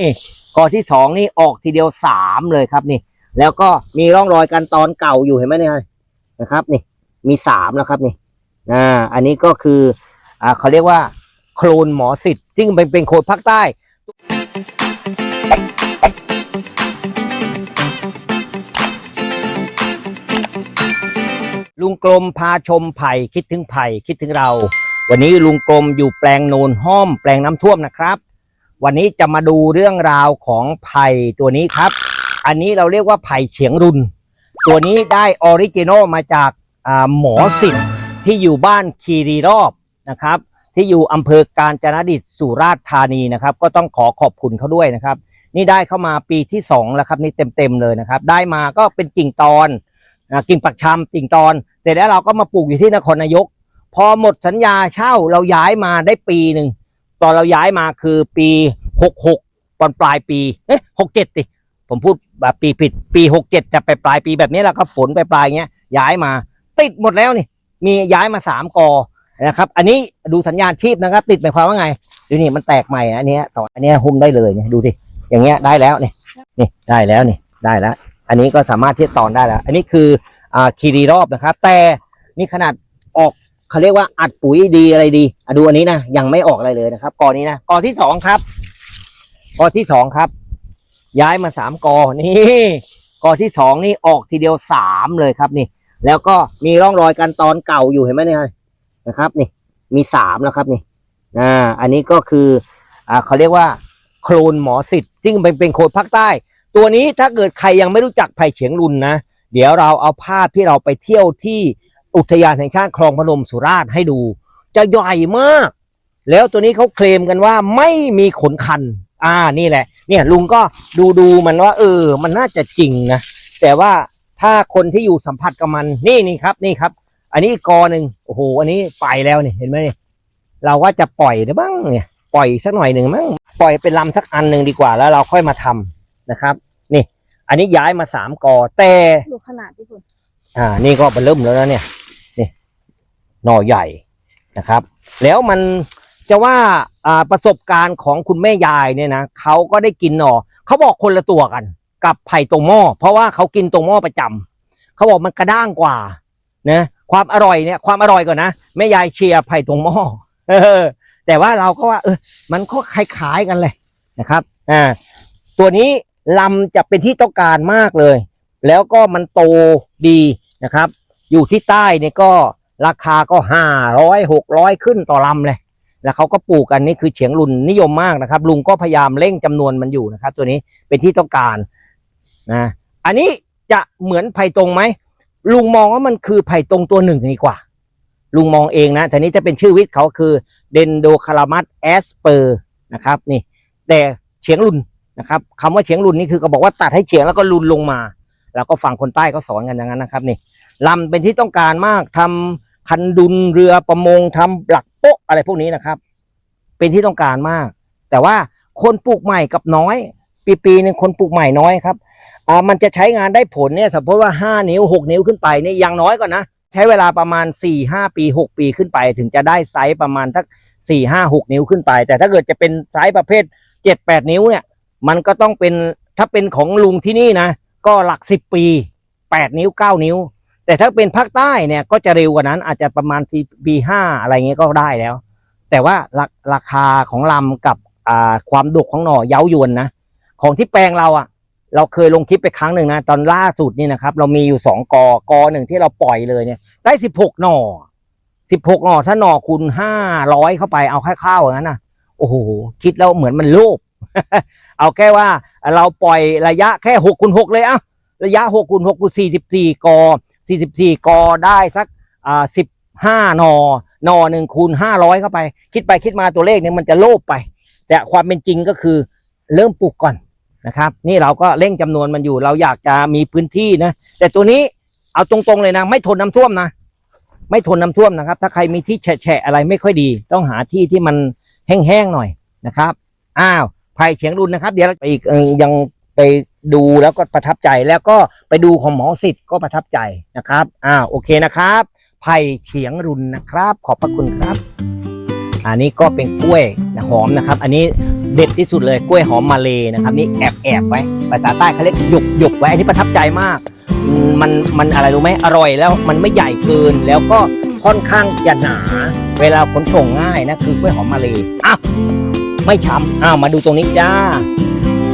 นี่กอที่สองนี่ออกทีเดียวสามเลยครับนี่ แล้วก็มีร่องรอยกันตอนเก่าอยู่เห็นไหมเนี่ยนะครับ นี่ มีสามแล้วครับนี่อ่าอันนี้ก็คืออ่าเขาเรียกว่า โคลนหมอสิทธิ์ซึ่งเป็นเป็นโคลนภาคใต้ลุงกลมพาชมไผ่คิดถึงไผ่คิดถึงเรา วันนี้ลุงกลมอยู่แปลงโนนห้อมแปลงน้ำท่วมนะครับ วันนี้จะมาดูเรื่องราวของไผ่ตัวนี้ครับ อันนี้เราเรียกว่าไผ่เฉียงรุน ตัวนี้ได้ออริจินอลมาจากหมอสิทธิ์ที่อยู่บ้านคีรีรอบนะครับ ที่อยู่อำเภอกาญจนดิตสุราษฎร์ธานีนะครับ ก็ต้องขอขอบคุณเขาด้วยนะครับ นี่ได้เข้ามาปีที่สองแล้วครับนี่เต็มๆเลยนะครับ ได้มาก็เป็นกิ่งตอนนะกิ่งปักชำกิ่งตอน เสร็จแล้วเราก็มาปลูกอยู่ที่นครนายก พอหมดสัญญาเช่าเราย้ายมาได้ปีหนึ่ง ตอนเราย้ายมาคือปีหกหกตอนปลายปีเอ๊ะหกเจ็ดดิผมพูดแบบปีผิดปีหกเจ็ดจะไปปลายปีแบบนี้แล้วก็ฝนไปปลายเงี้ยย้ายมา ติดหมดแล้วนี่ มีย้ายมาสามกอนะครับ อันนี้ดูสัญญาณชีพนะครับ ติดหมายความว่าไงดูนี่มันแตกใหม่อันนี้ต่ออันนี้หุ้มได้เลยเนี่ยดูสิอย่างเงี้ยได้แล้วนี่นี่ได้แล้วนี่ได้แล้ว อันนี้ก็สามารถที่จะตอนได้แล้ว อันนี้คืออ่าคีรีรอบนะครับ แต่นี่ขนาดออก เขาเรียกว่าอัดปุ๋ยดีอะไรดีอะดูอันนี้นะยังไม่ออกอะไรเลยนะครับกอนี้นะกอที่สองครับกอที่สองครับ ย้ายมาสามกอนี่กอที่สองนี่ออกทีเดียวสามเลยครับนี่ แล้วก็มีร่องรอยกันตอนเก่าอยู่เห็นไหมเนี่ยนะครับ นี่ มีสามแล้วครับนี่อ่าอันนี้ก็คืออ่าเขาเรียกว่า โคลนหมอสิทธิ์ซึ่งเป็นเป็นโคลนภาคใต้ ตัวนี้ถ้าเกิดใครยังไม่รู้จักไผ่เฉียงรุนนะเดี๋ยวเราเอาภาพที่เราไปเที่ยวที่ อุทยานแห่งชาติคลองพนมสุราษฎร์ให้ดู จะใหญ่มาก แล้วตัวนี้เขาเคลมกันว่าไม่มีขนคัน อ่านี่แหละ เนี่ยลุงก็ดูดูมันว่า เออ มันน่าจะจริงนะแต่ว่าถ้าคนที่อยู่สัมผัสกับมัน นี่นี่ครับ นี่ครับ อันนี้อีกกอหนึ่งโอ้โหอันนี้ไปแล้วนี่เห็นไหมนี่เราว่าจะปล่อยได้บ้างเนี่ยปล่อยสักหน่อยหนึ่งมั้งปล่อยเป็นลำสักอันหนึ่งดีกว่าแล้วเราค่อยมาทำนะครับ นี่ อันนี้ย้ายมาสามกอแต่ดูขนาดที่คุณอ่า นี่ก็เริ่มแล้วนะเนี่ยนี่ หน่อใหญ่นะครับ แล้วมันจะว่าประสบการณ์ของคุณแม่ยายเนี่ยนะเขาก็ได้กินหน่อเขาบอกคนละตัวกัน กับไผ่ตรงหม้อเพราะว่าเขากินตรงหม้อประจำเขาบอกมันกระด้างกว่านะความอร่อยเนี่ยความอร่อยก่อนนะแม่ยายเชียร์ไผ่ตรงหม้อเออแต่ว่าเราก็ว่าเออมันก็คล้ายๆกันเลยนะครับอ่าตัวนี้ลำจะเป็นที่ต้องการมากเลย แล้วก็มันโตดีนะครับ อยู่ที่ใต้เนี่ยก็ ราคาก็ห้าร้อยหกร้อยขึ้นต่อลำเลยแล้วเขาก็ปลูกกันนี่คือเฉียงรุนนิยมมากนะครับ ลุงก็พยายามเร่งจำนวนมันอยู่นะครับ ตัวนี้เป็นที่ต้องการนะอันนี้จะเหมือนไผ่ตรงไหมลุงมองว่ามันคือไผ่ตรงตัวหนึ่งดีกว่า ลุงมองเองนะแต่นี้จะเป็นชื่อวิทย์เขาคือเดนโดคารามัสแอสเปอร์นะครับนี่ แต่เฉียงรุนนะครับคำว่าเฉียงรุนนี่คือก็บอกว่าตัดให้เฉียงแล้วก็รุนลงมา แล้วก็ฝั่งคนใต้เขาสอนกันอย่างนั้นนะครับนี่ลำเป็นที่ต้องการมากทำ คันดุนเรือประมงทำหลักโป๊ะอะไรพวกนี้นะครับ เป็นที่ต้องการมาก แต่ว่าคนปลูกใหม่กับน้อย ปีปีหนึ่งคนปลูกใหม่น้อยครับอ่ามันจะใช้งานได้ผลเนี่ยสมมติว่าห้านิ้วหกนิ้วขึ้นไปเนี่ยยังน้อยก่อนนะ ใช้เวลาประมาณสี่ห้าปีหกปีขึ้นไป ถึงจะได้ไซส์ประมาณทักสี่ห้าหกนิ้วขึ้นไป แต่ถ้าเกิดจะเป็นไซส์ประเภทเจ็ดแปดนิ้วเนี่ย มันก็ต้องเป็นถ้าเป็นของลุงที่นี่นะ ก็หลักสิบปีแปดนิ้วเก้านิ้ว แต่ถ้าเป็นภาคใต้เนี่ยก็จะเร็วกว่านั้นอาจจะประมาณปีห้าอะไรเงี้ยก็ได้แล้ว แต่ว่าราราคาของลำกับอ่าความดกของหน่อเย้ายวนนะของที่แปลงเราอะ่ะเราเคยลงคลิปไปครั้งหนึ่งนะตอนล่าสุดนี่นะครับ เรามีอยู่สองกอกอหนึ่งที่เราปล่อยเลยเนี่ย ได้สิบหกหน่อสิบหกหน่อถ้าหน่อคูณห้าร้อยเข้าไปเอาแค่ข้าวอย่างนั้นนะโอ้โหคิดแล้วเหมือนมันโลภเอาแค่ว่าเราปล่อยระยะแค่หกคูณหกเลยอะระยะหกคูณหกคูณสี่สิบสี่กอ สี่สิบสี่กอได้สักอ่าสิบห้านอนอหนึ่งคูณห้าร้อยเข้าไป คิดไปคิดมาตัวเลขเนี่ยมันจะโลภไป แต่ความเป็นจริงก็คือเริ่มปลูกก่อนนะครับ นี่เราก็เร่งจำนวนมันอยู่ เราอยากจะมีพื้นที่นะ แต่ตัวนี้เอาตรงๆเลยนะ ไม่ทนน้ำท่วมนะ ไม่ทนน้ำท่วมนะครับ ถ้าใครมีที่แฉะอะไรไม่ค่อยดี ต้องหาที่ที่มันแห้งๆหน่อยนะครับ อ้าวไผ่เฉียงรุนนะครับ เดี๋ยวไปอีกยัง ไปดูแล้วก็ประทับใจแล้วก็ไปดูของหมอสิทธิ์ก็ประทับใจนะครับอ้าโอเคนะครับไผ่เฉียงรุนนะครับ ขอบพระคุณครับ อันนี้ก็เป็นกล้วยหอมนะครับ อันนี้เด็ดที่สุดเลยกล้วยหอมมาเลยนะครับ นี่แอบแอบไว้ภาษาใต้เขาเรียกหยกหยกไว้ อันนี้ประทับใจมาก มันมันอะไรรู้ไหมอร่อยแล้วมันไม่ใหญ่เกินแล้วก็ค่อนข้างจะหนา เวลาขนส่งง่ายนะคือกล้วยหอมมาเลยอ้าวไม่ช้ำอ้าวมาดูตรงนี้จ้า